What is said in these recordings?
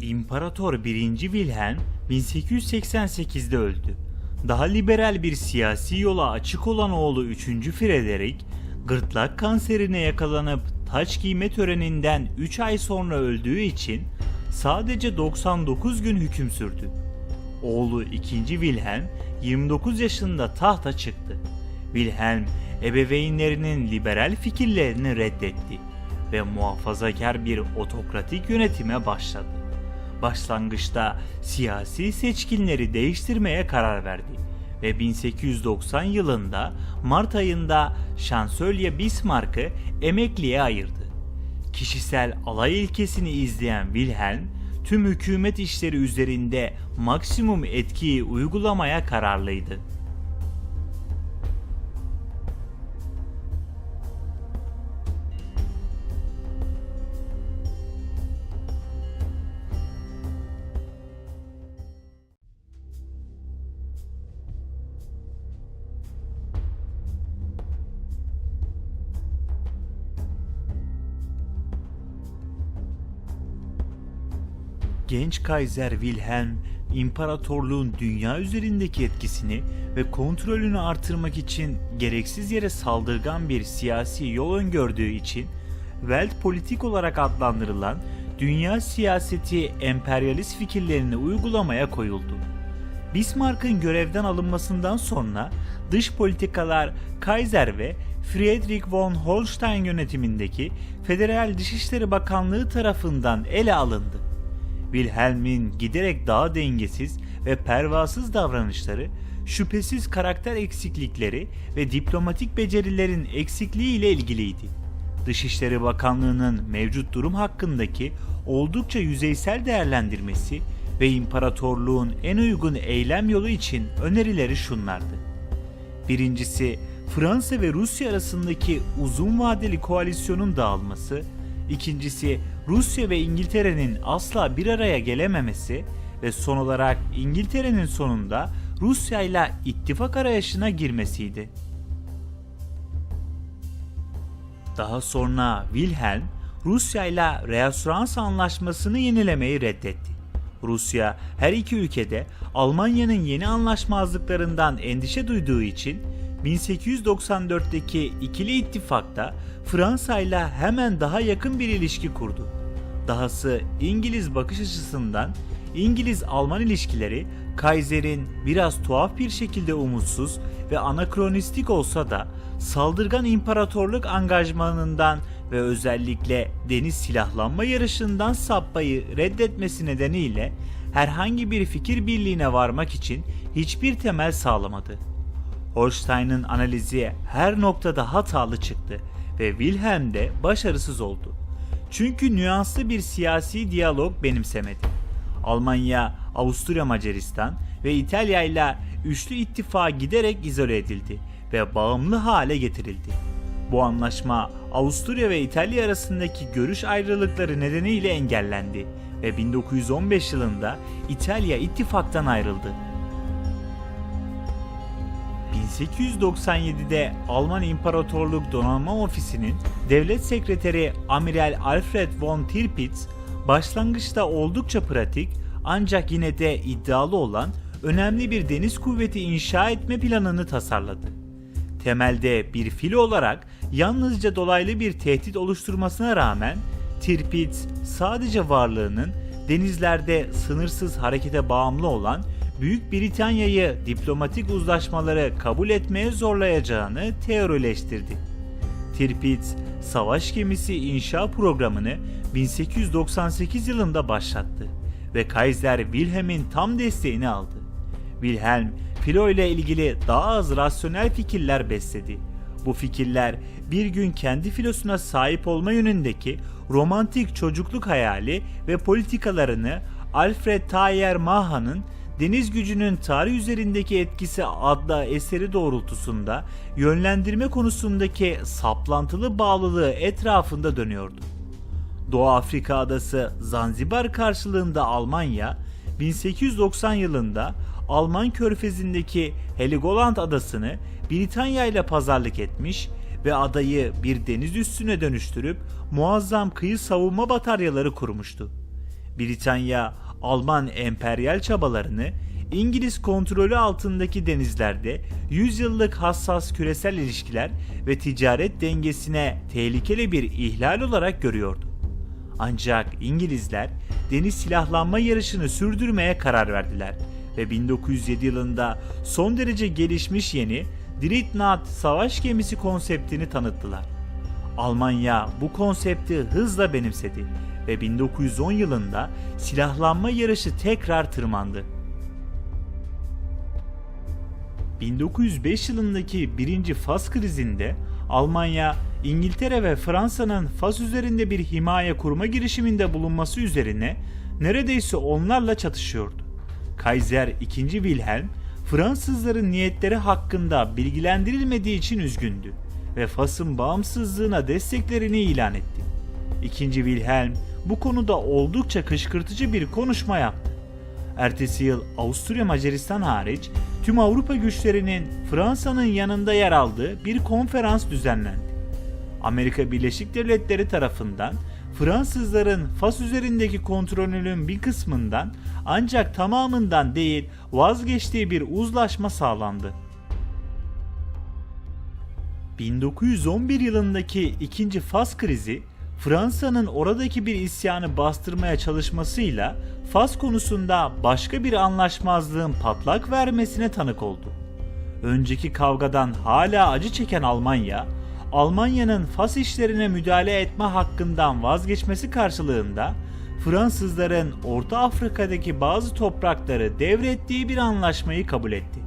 İmparator 1. Wilhelm 1888'de öldü. Daha liberal bir siyasi yola açık olan oğlu 3. Frederick, gırtlak kanserine yakalanıp taç giyme töreninden 3 ay sonra öldüğü için sadece 99 gün hüküm sürdü. Oğlu 2. Wilhelm 29 yaşında tahta çıktı. Wilhelm ebeveynlerinin liberal fikirlerini reddetti ve muhafazakar bir otokratik yönetime başladı. Başlangıçta siyasi seçkinleri değiştirmeye karar verdi ve 1890 yılında Mart ayında Şansölye Bismarck'ı emekliye ayırdı. Kişisel alay ilkesini izleyen Wilhelm, tüm hükümet işleri üzerinde maksimum etkiyi uygulamaya kararlıydı. Genç Kaiser Wilhelm, imparatorluğun dünya üzerindeki etkisini ve kontrolünü artırmak için gereksiz yere saldırgan bir siyasi yol öngördüğü için Weltpolitik olarak adlandırılan dünya siyaseti emperyalist fikirlerini uygulamaya koyuldu. Bismarck'ın görevden alınmasından sonra dış politikalar Kaiser ve Friedrich von Holstein yönetimindeki Federal Dışişleri Bakanlığı tarafından ele alındı. Wilhelm'in giderek daha dengesiz ve pervasız davranışları, şüphesiz karakter eksiklikleri ve diplomatik becerilerin eksikliği ile ilgiliydi. Dışişleri Bakanlığı'nın mevcut durum hakkındaki oldukça yüzeysel değerlendirmesi ve imparatorluğun en uygun eylem yolu için önerileri şunlardı. Birincisi, Fransa ve Rusya arasındaki uzun vadeli koalisyonun dağılması, ikincisi Rusya ve İngiltere'nin asla bir araya gelememesi ve son olarak İngiltere'nin sonunda Rusya ile ittifak arayışına girmesiydi. Daha sonra Wilhelm Rusya ile reasürans anlaşmasını yenilemeyi reddetti. Rusya her iki ülkede Almanya'nın yeni anlaşmazlıklarından endişe duyduğu için 1894'teki ikili ittifakta Fransa ile hemen daha yakın bir ilişki kurdu. Dahası İngiliz bakış açısından İngiliz-Alman ilişkileri Kaiser'in biraz tuhaf bir şekilde umutsuz ve anakronistik olsa da saldırgan imparatorluk angajmanından ve özellikle deniz silahlanma yarışından sapmayı reddetmesi nedeniyle herhangi bir fikir birliğine varmak için hiçbir temel sağlamadı. Holstein'ın analizi her noktada hatalı çıktı ve Wilhelm de başarısız oldu. Çünkü nüanslı bir siyasi diyalog benimsemedi. Almanya, Avusturya Macaristan ve İtalya ile üçlü ittifağa giderek izole edildi ve bağımlı hale getirildi. Bu anlaşma Avusturya ve İtalya arasındaki görüş ayrılıkları nedeniyle engellendi ve 1915 yılında İtalya ittifaktan ayrıldı. 1897'de Alman İmparatorluk Donanma Ofisi'nin devlet sekreteri Amiral Alfred von Tirpitz başlangıçta oldukça pratik ancak yine de iddialı olan önemli bir deniz kuvveti inşa etme planını tasarladı. Temelde bir filo olarak yalnızca dolaylı bir tehdit oluşturmasına rağmen Tirpitz sadece varlığının denizlerde sınırsız harekete bağımlı olan Büyük Britanya'yı diplomatik uzlaşmaları kabul etmeye zorlayacağını teorileştirdi. Tirpitz, savaş gemisi inşa programını 1898 yılında başlattı ve Kaiser Wilhelm'in tam desteğini aldı. Wilhelm, filo ile ilgili daha az rasyonel fikirler besledi. Bu fikirler bir gün kendi filosuna sahip olma yönündeki romantik çocukluk hayali ve politikalarını Alfred Thayer Maha'nın Deniz Gücünün Tarih Üzerindeki Etkisi adlı eseri doğrultusunda yönlendirme konusundaki saplantılı bağlılığı etrafında dönüyordu. Doğu Afrika adası Zanzibar karşılığında Almanya, 1890 yılında Alman körfezindeki Heligoland adasını Britanya ile pazarlık etmiş ve adayı bir deniz üssüne dönüştürüp muazzam kıyı savunma bataryaları kurmuştu. Britanya, Alman emperyal çabalarını İngiliz kontrolü altındaki denizlerde 100 yıllık hassas küresel ilişkiler ve ticaret dengesine tehlikeli bir ihlal olarak görüyordu. Ancak İngilizler deniz silahlanma yarışını sürdürmeye karar verdiler ve 1907 yılında son derece gelişmiş yeni Dreadnought savaş gemisi konseptini tanıttılar. Almanya bu konsepti hızla benimsedi ve 1910 yılında silahlanma yarışı tekrar tırmandı. 1905 yılındaki birinci Fas krizinde Almanya, İngiltere ve Fransa'nın Fas üzerinde bir himaye kurma girişiminde bulunması üzerine neredeyse onlarla çatışıyordu. Kaiser II. Wilhelm, Fransızların niyetleri hakkında bilgilendirilmediği için üzgündü ve Fas'ın bağımsızlığına desteklerini ilan etti. II. Wilhelm bu konuda oldukça kışkırtıcı bir konuşma yaptı. Ertesi yıl Avusturya Macaristan hariç tüm Avrupa güçlerinin Fransa'nın yanında yer aldığı bir konferans düzenlendi. Amerika Birleşik Devletleri tarafından Fransızların Fas üzerindeki kontrolünün bir kısmından ancak tamamından değil vazgeçtiği bir uzlaşma sağlandı. 1911 yılındaki ikinci Fas krizi Fransa'nın oradaki bir isyanı bastırmaya çalışmasıyla Fas konusunda başka bir anlaşmazlığın patlak vermesine tanık oldu. Önceki kavgadan hala acı çeken Almanya, Almanya'nın Fas işlerine müdahale etme hakkından vazgeçmesi karşılığında Fransızların Orta Afrika'daki bazı toprakları devrettiği bir anlaşmayı kabul etti.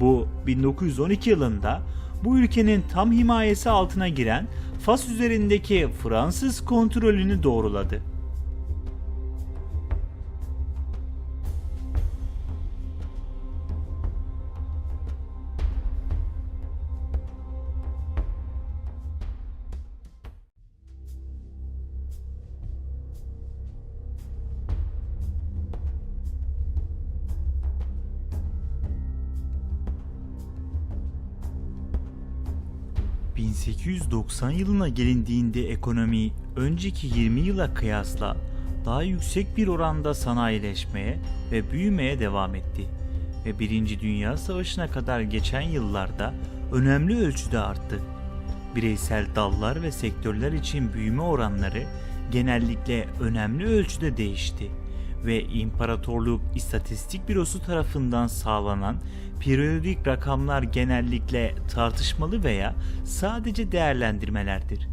Bu 1912 yılında bu ülkenin tam himayesi altına giren Fas üzerindeki Fransız kontrolünü doğruladı. ...1890 yılına gelindiğinde ekonomi önceki 20 yıla kıyasla daha yüksek bir oranda sanayileşmeye ve büyümeye devam etti ve 1. Dünya Savaşı'na kadar geçen yıllarda önemli ölçüde arttı. Bireysel dallar ve sektörler için büyüme oranları genellikle önemli ölçüde değişti ve İmparatorluk İstatistik Bürosu tarafından sağlanan periyodik rakamlar genellikle tartışmalı veya sadece değerlendirmelerdir.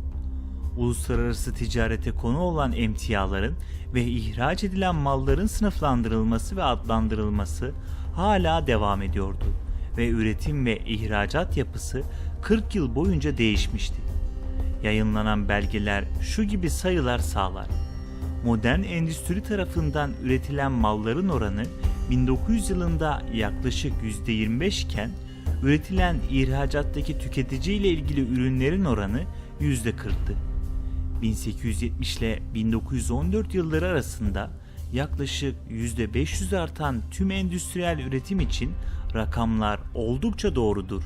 Uluslararası ticarete konu olan emtiaların ve ihraç edilen malların sınıflandırılması ve adlandırılması hala devam ediyordu ve üretim ve ihracat yapısı 40 yıl boyunca değişmişti. Yayınlanan belgeler şu gibi sayılar sağlar. Modern endüstri tarafından üretilen malların oranı 1900 yılında yaklaşık %25 iken üretilen ihracattaki tüketici ile ilgili ürünlerin oranı %40'tı. 1870 ile 1914 yılları arasında yaklaşık %500 artan tüm endüstriyel üretim için rakamlar oldukça doğrudur.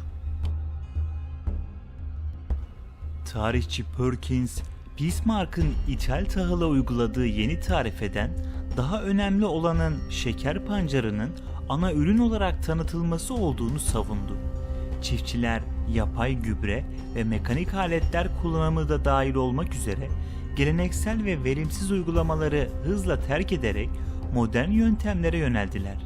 Tarihçi Perkins, Bismarck'ın ithal tahıla uyguladığı yeni tarifeden daha önemli olanın şeker pancarının ana ürün olarak tanıtılması olduğunu savundu. Çiftçiler yapay gübre ve mekanik aletler kullanımı da dahil olmak üzere geleneksel ve verimsiz uygulamaları hızla terk ederek modern yöntemlere yöneldiler.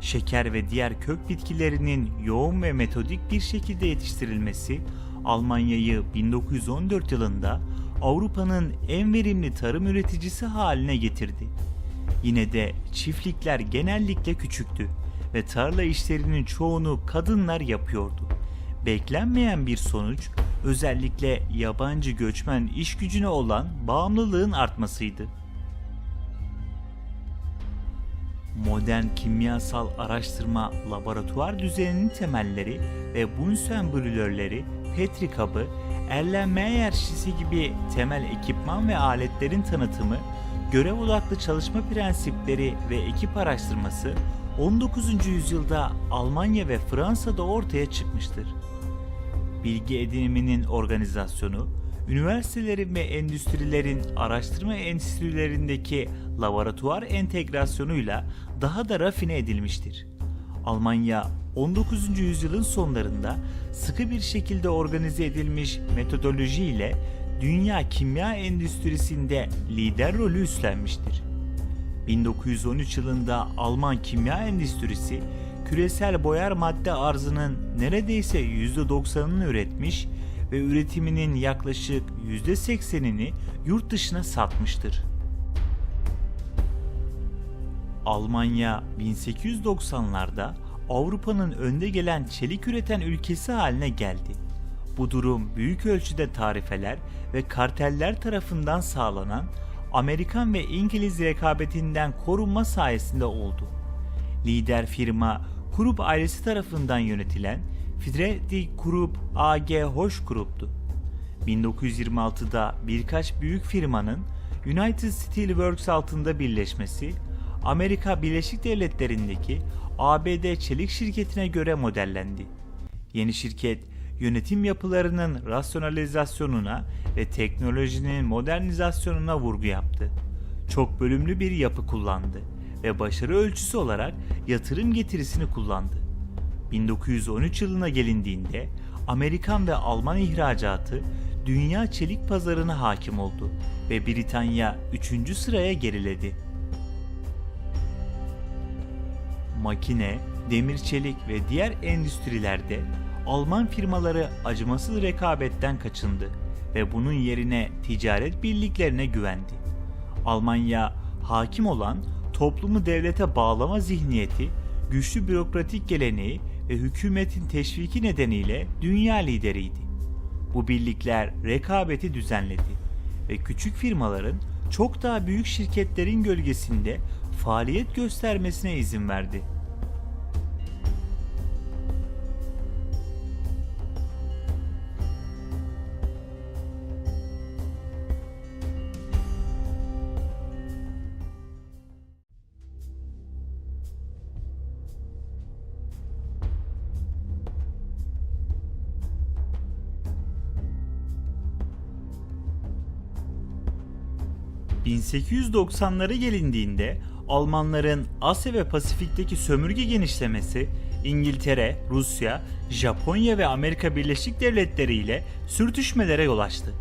Şeker ve diğer kök bitkilerinin yoğun ve metodik bir şekilde yetiştirilmesi Almanya'yı 1914 yılında Avrupa'nın en verimli tarım üreticisi haline getirdi. Yine de çiftlikler genellikle küçüktü ve tarla işlerinin çoğunu kadınlar yapıyordu. Beklenmeyen bir sonuç özellikle yabancı göçmen iş gücüne olan bağımlılığın artmasıydı. Modern kimyasal araştırma laboratuvar düzeninin temelleri ve Bunsen brülörleri, Petri kabı, Erlenmeyer şişesi gibi temel ekipman ve aletlerin tanıtımı, görev odaklı çalışma prensipleri ve ekip araştırması 19. yüzyılda Almanya ve Fransa'da ortaya çıkmıştır. Bilgi ediniminin organizasyonu, üniversitelerin ve endüstrilerin araştırma enstitülerindeki laboratuvar entegrasyonuyla daha da rafine edilmiştir. Almanya 19. yüzyılın sonlarında sıkı bir şekilde organize edilmiş metodoloji ile dünya kimya endüstrisinde lider rolü üstlenmiştir. 1913 yılında Alman kimya endüstrisi küresel boyar madde arzının neredeyse %90'ını üretmiş ve üretiminin yaklaşık %80'ini yurt dışına satmıştır. Almanya 1890'larda Avrupa'nın önde gelen çelik üreten ülkesi haline geldi. Bu durum büyük ölçüde tarifeler ve karteller tarafından sağlanan Amerikan ve İngiliz rekabetinden korunma sayesinde oldu. Lider firma Krupp ailesi tarafından yönetilen Friedrich Krupp AG Hoş Group'tu. 1926'da birkaç büyük firmanın United Steel Works altında birleşmesi, Amerika Birleşik Devletleri'ndeki ABD çelik şirketine göre modellendi. Yeni şirket yönetim yapılarının rasyonalizasyonuna ve teknolojinin modernizasyonuna vurgu yaptı. Çok bölümlü bir yapı kullandı ve başarı ölçüsü olarak yatırım getirisini kullandı. 1913 yılına gelindiğinde Amerikan ve Alman ihracatı dünya çelik pazarına hakim oldu ve Britanya 3. sıraya geriledi. Makine, demir çelik ve diğer endüstrilerde Alman firmaları acımasız rekabetten kaçındı ve bunun yerine ticaret birliklerine güvendi. Almanya hakim olan toplumu devlete bağlama zihniyeti, güçlü bürokratik geleneği ve hükümetin teşviki nedeniyle dünya lideriydi. Bu birlikler rekabeti düzenledi ve küçük firmaların çok daha büyük şirketlerin gölgesinde faaliyet göstermesine izin verdi. ...1890'lara gelindiğinde Almanların Asya ve Pasifik'teki sömürge genişlemesi İngiltere, Rusya, Japonya ve Amerika Birleşik Devletleri ile sürtüşmelere yol açtı.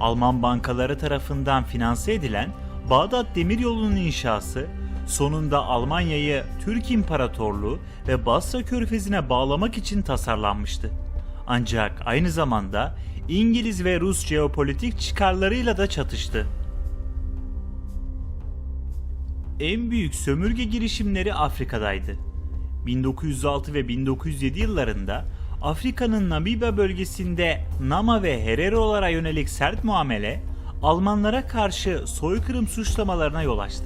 Alman bankaları tarafından finanse edilen Bağdat Demiryolu'nun inşası sonunda Almanya'yı Türk İmparatorluğu ve Basra Körfezi'ne bağlamak için tasarlanmıştı. Ancak aynı zamanda İngiliz ve Rus jeopolitik çıkarlarıyla da çatıştı. En büyük sömürge girişimleri Afrika'daydı. 1906 ve 1907 yıllarında Afrika'nın Namibya bölgesinde Nama ve Herero'lara yönelik sert muamele Almanlara karşı soykırım suçlamalarına yol açtı.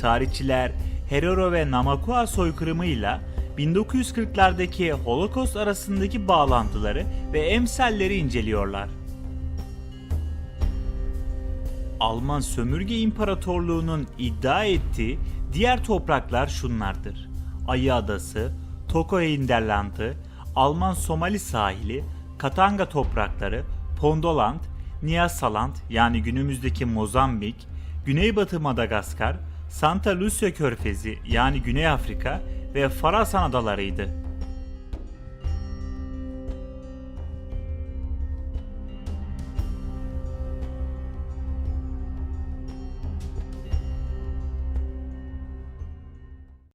Tarihçiler Herero ve Namakua soykırımıyla 1940'lardaki Holocaust arasındaki bağlantıları ve emsalleri inceliyorlar. Alman sömürge imparatorluğunun iddia ettiği diğer topraklar şunlardır. Ayı Adası, Toko Hinterland'ı, Alman Somali sahili, Katanga toprakları, Pondoland, Nyasaland yani günümüzdeki Mozambik, Güneybatı Madagaskar, Santa Lucia Körfezi yani Güney Afrika ve Farasan adalarıydı.